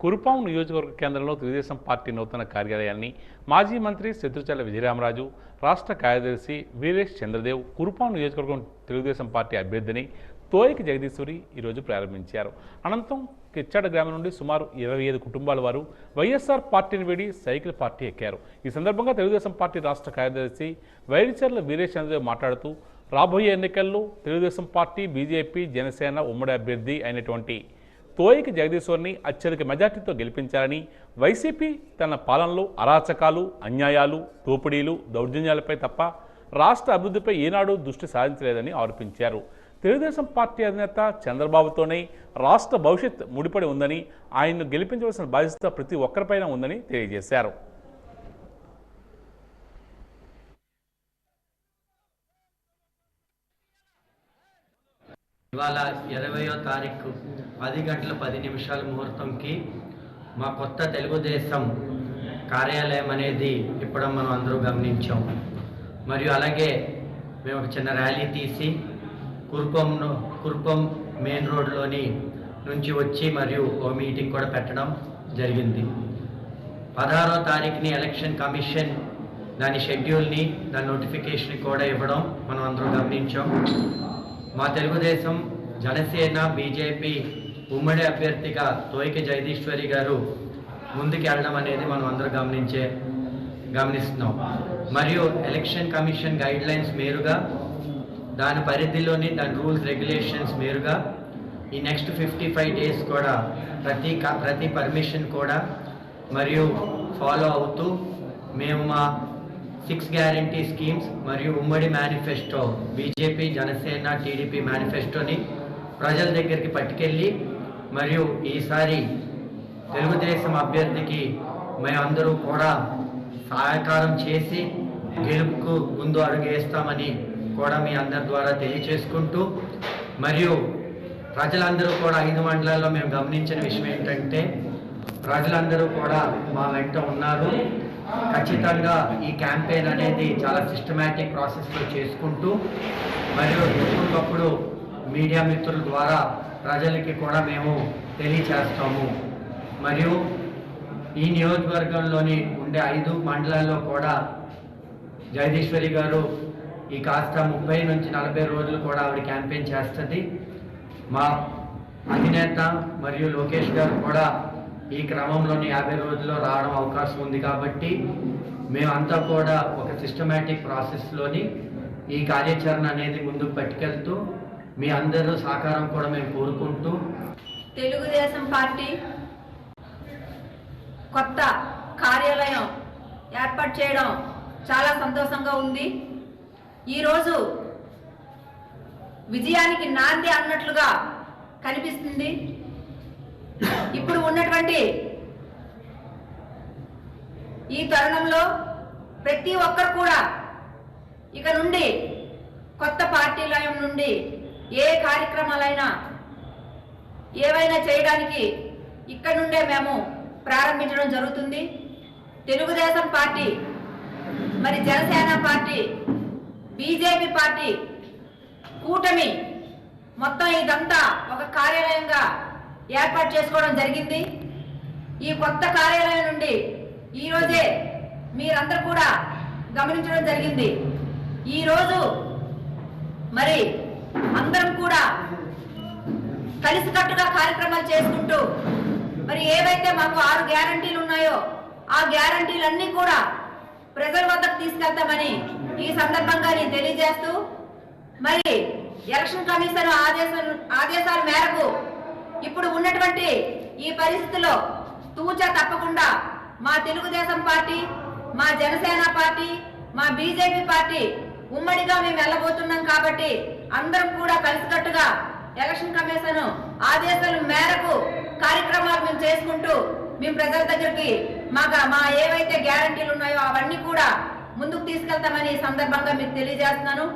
కురుపాం నియోజకవర్గ కేంద్రంలో తెలుగుదేశం పార్టీ నూతన కార్యాలయాన్ని మాజీ మంత్రి శత్రుచల్ల విజయరామరాజు రాష్ట్ర కార్యదర్శి వీరేష్ చంద్రదేవ్ కురుపాం నియోజకవర్గం తెలుగుదేశం పార్టీ అభ్యర్థిని తోయకి జగదీశ్వరి ఈరోజు ప్రారంభించారు. అనంతరం కిచ్చాడ గ్రామం నుండి సుమారు ఇరవై ఐదు కుటుంబాల వారు వైఎస్ఆర్ పార్టీని వీడి సైకిల్ పార్టీ ఎక్కారు. ఈ సందర్భంగా తెలుగుదేశం పార్టీ రాష్ట్ర కార్యదర్శి వైరిచర్ల వీరేష్ చంద్రదేవ్ మాట్లాడుతూ రాబోయే ఎన్నికల్లో తెలుగుదేశం పార్టీ బీజేపీ జనసేన ఉమ్మడి అభ్యర్థి అయినటువంటి తోయికి జగదీశ్వర్ని అత్యధిక మెజార్టీతో గెలిపించారని వైసీపీ తన పాలనలో అరాచకాలు అన్యాయాలు దోపిడీలు దౌర్జన్యాలపై తప్ప రాష్ట్ర అభివృద్ధిపై ఏనాడూ దృష్టి సాధించలేదని ఆరోపించారు. తెలుగుదేశం పార్టీ అధినేత చంద్రబాబుతోనే రాష్ట్ర భవిష్యత్ ముడిపడి ఉందని ఆయన్ను గెలిపించవలసిన బాధ్యత ప్రతి ఒక్కరిపైన ఉందని తెలియజేశారు. ఇవాళ ఇరవయో తారీఖు పది గంటల పది నిమిషాల ముహూర్తంకి మా కొత్త తెలుగుదేశం కార్యాలయం అనేది ఇప్పుడు మనం అందరూ గమనించాం. మరియు అలాగే మేము ఒక చిన్న ర్యాలీ తీసి కుర్పంను కుర్పం మెయిన్ రోడ్లోని నుంచి వచ్చి మరియు ఓ మీటింగ్ కూడా పెట్టడం జరిగింది. పదహారో తారీఖుని ఎలక్షన్ కమిషన్ దాని షెడ్యూల్ని దాని నోటిఫికేషన్ కూడా ఇవ్వడం మనం అందరూ గమనించాం. మా తెలుగుదేశం జనసేన బీజేపీ ఉమ్మడి అభ్యర్థిగా తోయిక జగదీశ్వరి గారు ముందుకు వెళ్ళడం అనేది మనం అందరూ గమనించే గమనిస్తున్నాం. మరియు ఎలక్షన్ కమిషన్ గైడ్ లైన్స్ మేరుగా దాని పరిధిలోని దాని రూల్స్ రెగ్యులేషన్స్ మేరుగా ఈ నెక్స్ట్ ఫిఫ్టీ ఫైవ్ డేస్ కూడా ప్రతి క- ప్రతి పర్మిషన్ కూడా మరియు ఫాలో అవుతూ మేము మా సిక్స్ గ్యారంటీ స్కీమ్స్ మరియు ఉమ్మడి మేనిఫెస్టో బీజేపీ జనసేన టీడీపీ మేనిఫెస్టోని ప్రజల దగ్గరికి పట్టుకెళ్ళి మరియు ఈసారి తెలుగుదేశం అభ్యర్థికి మేమందరూ కూడా సహకారం చేసి గెలుపుకు ముందు అడుగేస్తామని కూడా మీ అందరి ద్వారా తెలియచేసుకుంటూ మరియు ప్రజలందరూ కూడా ఐదు మండలాల్లో మేము గమనించిన విషయం ఏంటంటే ప్రజలందరూ కూడా మా వెంట ఉన్నారు. ఖచ్చితంగా ఈ క్యాంపెయిన్ అనేది చాలా సిస్టమేటిక్ ప్రాసెస్లో చేసుకుంటూ మరియు ఎప్పటికప్పుడు మీడియా మిత్రుల ద్వారా ప్రజలకి కూడా మేము తెలియచేస్తాము. మరియు ఈ నియోజకవర్గంలోని ఉండే ఐదు మండలాల్లో కూడా జగదీశ్వరి గారు ఈ కాస్త ముప్పై నుంచి నలభై రోజులు కూడా ఆవిడ క్యాంపెయిన్ చేస్తుంది. మా అధినేత మరియు లోకేష్ గారు కూడా ఈ క్రమంలోని యాభై రోజుల్లో రావడం అవకాశం ఉంది కాబట్టి మేమంతా కూడా ఒక సిస్టమేటిక్ ప్రాసెస్లోని ఈ కార్యాచరణ అనేది ముందుకు పట్టుకెళ్తూ మీ అందరూ సహకారం కూడా మేము కోరుకుంటూ తెలుగుదేశం పార్టీ కొత్త కార్యాలయం ఏర్పాటు చేయడం చాలా సంతోషంగా ఉంది. ఈరోజు విజయానికి నాంది అన్నట్లుగా కనిపిస్తుంది. ఇప్పుడు ఉన్నటువంటి ఈ తరుణంలో ప్రతి ఒక్కరు కూడా ఇక నుండి కొత్త పార్టీలయం నుండి ఏ కార్యక్రమాలైనా ఏవైనా చేయడానికి ఇక్కడ నుండే మేము ప్రారంభించడం జరుగుతుంది. తెలుగుదేశం పార్టీ మరి జనసేన పార్టీ బీజేపీ పార్టీ కూటమి మొత్తం ఇదంతా ఒక కార్యాలయంగా ఏర్పాటు చేసుకోవడం జరిగింది. ఈ కొత్త కార్యాలయం నుండి ఈరోజే మీరందరూ కూడా గమనించడం జరిగింది. ఈరోజు మరి అందరం కూడా కలిసికట్టుగా కార్యక్రమాలు చేసుకుంటూ మరి ఏవైతే మాకు ఆరు గ్యారంటీలు ఉన్నాయో ఆ గ్యారంటీలన్నీ కూడా ప్రజల వద్దకు తీసుకెళ్తామని ఈ సందర్భంగా నేను తెలియజేస్తూ మరి ఎలక్షన్ కమిషన్ ఆదేశం ఆదేశాల మేరకు ఇప్పుడు ఉన్నటువంటి ఈ పరిస్థితిలో తూచా తప్పకుండా మా తెలుగుదేశం పార్టీ మా జనసేన పార్టీ మా బీజేపీ పార్టీ ఉమ్మడిగా మేము వెళ్ళబోతున్నాం కాబట్టి అందరం కూడా కలిసికట్టుగా ఎలక్షన్ కమిషన్ ఆదేశాల మేరకు కార్యక్రమాలు మేము చేసుకుంటూ మేము ప్రజల దగ్గరికి మాకు మా ఏవైతే గ్యారంటీలు ఉన్నాయో అవన్నీ కూడా ముందుకు తీసుకెళ్తామని ఈ సందర్భంగా మీకు తెలియజేస్తున్నాను.